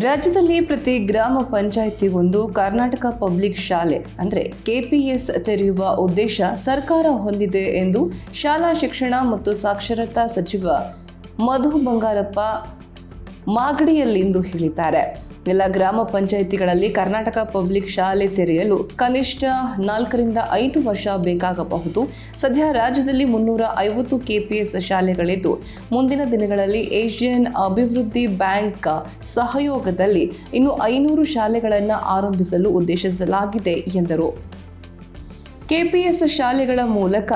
ರಾಜ್ಯದಲ್ಲಿ ಪ್ರತಿ ಗ್ರಾಮ ಪಂಚಾಯಿತಿಗೊಂದು ಕರ್ನಾಟಕ ಪಬ್ಲಿಕ್ ಶಾಲೆ, ಅಂದರೆ ಕೆಪಿಎಸ್ ತೆರೆಯುವ ಉದ್ದೇಶ ಸರ್ಕಾರ ಹೊಂದಿದೆ ಎಂದು ಶಾಲಾ ಶಿಕ್ಷಣ ಮತ್ತು ಸಾಕ್ಷರತಾ ಸಚಿವ ಮಧು ಬಂಗಾರಪ್ಪ ಮಾಗಡಿಯಲ್ಲಿಂದು ಹೇಳಿದ್ದಾರೆ. ಎಲ್ಲ ಗ್ರಾಮ ಪಂಚಾಯಿತಿಗಳಲ್ಲಿ ಕರ್ನಾಟಕ ಪಬ್ಲಿಕ್ ಶಾಲೆ ತೆರೆಯಲು ಕನಿಷ್ಠ ನಾಲ್ಕರಿಂದ ಐದು ವರ್ಷ ಬೇಕಾಗಬಹುದು. ಸದ್ಯ ರಾಜ್ಯದಲ್ಲಿ ಮುನ್ನೂರ ಐವತ್ತು ಕೆಪಿಎಸ್ ಶಾಲೆಗಳಿದ್ದು, ಮುಂದಿನ ದಿನಗಳಲ್ಲಿ ಏಷ್ಯನ್ ಅಭಿವೃದ್ಧಿ ಬ್ಯಾಂಕ್ ಸಹಯೋಗದಲ್ಲಿ ಇನ್ನು ಐನೂರು ಶಾಲೆಗಳನ್ನು ಆರಂಭಿಸಲು ಉದ್ದೇಶಿಸಲಾಗಿದೆ ಎಂದರು. ಕೆಪಿಎಸ್ ಶಾಲೆಗಳ ಮೂಲಕ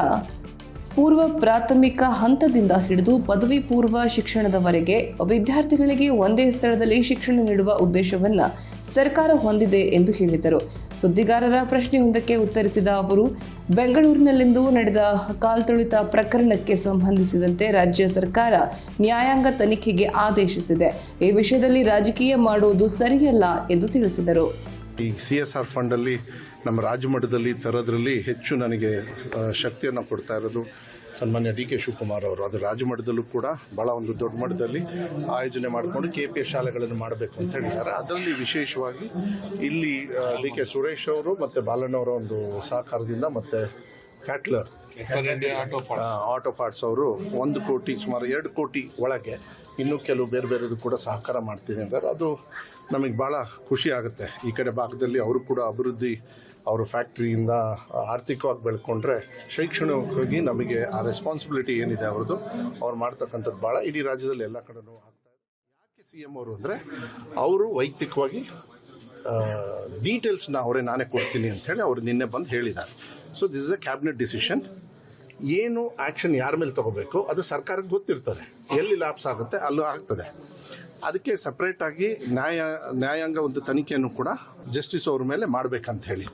ಪೂರ್ವ ಪ್ರಾಥಮಿಕ ಹಂತದಿಂದ ಹಿಡಿದು ಪದವಿ ಪೂರ್ವ ಶಿಕ್ಷಣದವರೆಗೆ ವಿದ್ಯಾರ್ಥಿಗಳಿಗೆ ಒಂದೇ ಸ್ಥಳದಲ್ಲಿ ಶಿಕ್ಷಣ ನೀಡುವ ಉದ್ದೇಶವನ್ನು ಸರ್ಕಾರ ಹೊಂದಿದೆ ಎಂದು ಹೇಳಿದರು. ಸುದ್ದಿಗಾರರ ಪ್ರಶ್ನೆಯೊಂದಕ್ಕೆ ಉತ್ತರಿಸಿದ ಅವರು, ಬೆಂಗಳೂರಿನಲ್ಲಿಂದು ನಡೆದ ಕಾಲ್ತುಳಿತ ಪ್ರಕರಣಕ್ಕೆ ಸಂಬಂಧಿಸಿದಂತೆ ರಾಜ್ಯ ಸರ್ಕಾರ ನ್ಯಾಯಾಂಗ ತನಿಖೆಗೆ ಆದೇಶಿಸಿದೆ. ಈ ವಿಷಯದಲ್ಲಿ ರಾಜಕೀಯ ಮಾಡುವುದು ಸರಿಯಲ್ಲ ಎಂದು ತಿಳಿಸಿದರು. ಈ ಸಿ ಎಸ್ ಆರ್ ಫಂಡಲ್ಲಿ ನಮ್ಮ ರಾಜ್ಯ ಮಟ್ಟದಲ್ಲಿ ತರೋದ್ರಲ್ಲಿ ಹೆಚ್ಚು ನನಗೆ ಶಕ್ತಿಯನ್ನು ಕೊಡ್ತಾ ಇರೋದು ಸನ್ಮಾನ್ಯ ಡಿ ಕೆ ಶಿವಕುಮಾರ್ ಅವರು. ಅದು ರಾಜ್ಯ ಮಟ್ಟದಲ್ಲೂ ಕೂಡ ಭಾಳ ಒಂದು ದೊಡ್ಡ ಮಟ್ಟದಲ್ಲಿ ಆಯೋಜನೆ ಮಾಡಿಕೊಂಡು ಕೆ ಪಿ ಎಸ್ ಶಾಲೆಗಳನ್ನು ಮಾಡಬೇಕು ಅಂತ ಹೇಳಿದ್ದಾರೆ. ಅದರಲ್ಲಿ ವಿಶೇಷವಾಗಿ ಇಲ್ಲಿ ಡಿ ಕೆ ಸುರೇಶ್ ಅವರು ಮತ್ತು ಬಾಲಣ್ಣವರ ಒಂದು ಸಹಕಾರದಿಂದ ಮತ್ತು ಕ್ಯಾಟ್ಲರ್ ಆಟೋ ಪಾರ್ಟ್ಸ್ ಅವರು ಒಂದು ಕೋಟಿ, ಸುಮಾರು ಎರಡು ಕೋಟಿ ಒಳಗೆ ಇನ್ನೂ ಕೆಲವು ಬೇರೆ ಬೇರೆದು ಕೂಡ ಸಹಕಾರ ಮಾಡ್ತೀನಿ ಅಂದರೆ ಅದು ನಮಗೆ ಭಾಳ ಖುಷಿ ಆಗುತ್ತೆ. ಈ ಕಡೆ ಭಾಗದಲ್ಲಿ ಅವರು ಕೂಡ ಅಭಿವೃದ್ಧಿ, ಅವರು ಫ್ಯಾಕ್ಟ್ರಿಯಿಂದ ಆರ್ಥಿಕವಾಗಿ ಬೆಳ್ಕೊಂಡ್ರೆ ಶೈಕ್ಷಣಿಕವಾಗಿ ನಮಗೆ ಆ ರೆಸ್ಪಾನ್ಸಿಬಿಲಿಟಿ ಏನಿದೆ ಅವ್ರದ್ದು, ಅವ್ರು ಮಾಡ್ತಕ್ಕಂಥದ್ದು ಭಾಳ. ಇಡೀ ರಾಜ್ಯದಲ್ಲಿ ಎಲ್ಲ ಕಡೆನೂ ಆಗ್ತಾ ಯಾಕೆ ಸಿ ಎಂ ಅವರು ಅಂದರೆ ಅವರು ವೈಯಕ್ತಿಕವಾಗಿ ಡೀಟೇಲ್ಸ್ನ ಅವರೇ ನಾನೇ ಕೊಡ್ತೀನಿ ಅಂತ ಹೇಳಿ ಅವರು ನಿನ್ನೆ ಬಂದು ಹೇಳಿದ್ದಾರೆ. So this is a cabinet decision ಏನು ಆ್ಯಕ್ಷನ್ ಯಾರ ಮೇಲೆ ತಗೋಬೇಕು? ಅದು ಸರ್ಕಾರಕ್ಕೆ ಗೊತ್ತಿರ್ತದೆ. ಎಲ್ಲಿ ಲಾಪ್ಸ್ ಆಗುತ್ತೆ, ಅಲ್ಲೂ ಆಗ್ತದೆ. ಅದಕ್ಕೆ ಸಪ್ರೇಟಾಗಿ ನ್ಯಾಯ, ನ್ಯಾಯಾಂಗ ಒಂದು ತನಿಖೆಯನ್ನು ಕೂಡ ಜಸ್ಟಿಸ್ ಅವ್ರ ಮೇಲೆ ಮಾಡಬೇಕಂತ ಹೇಳಿ.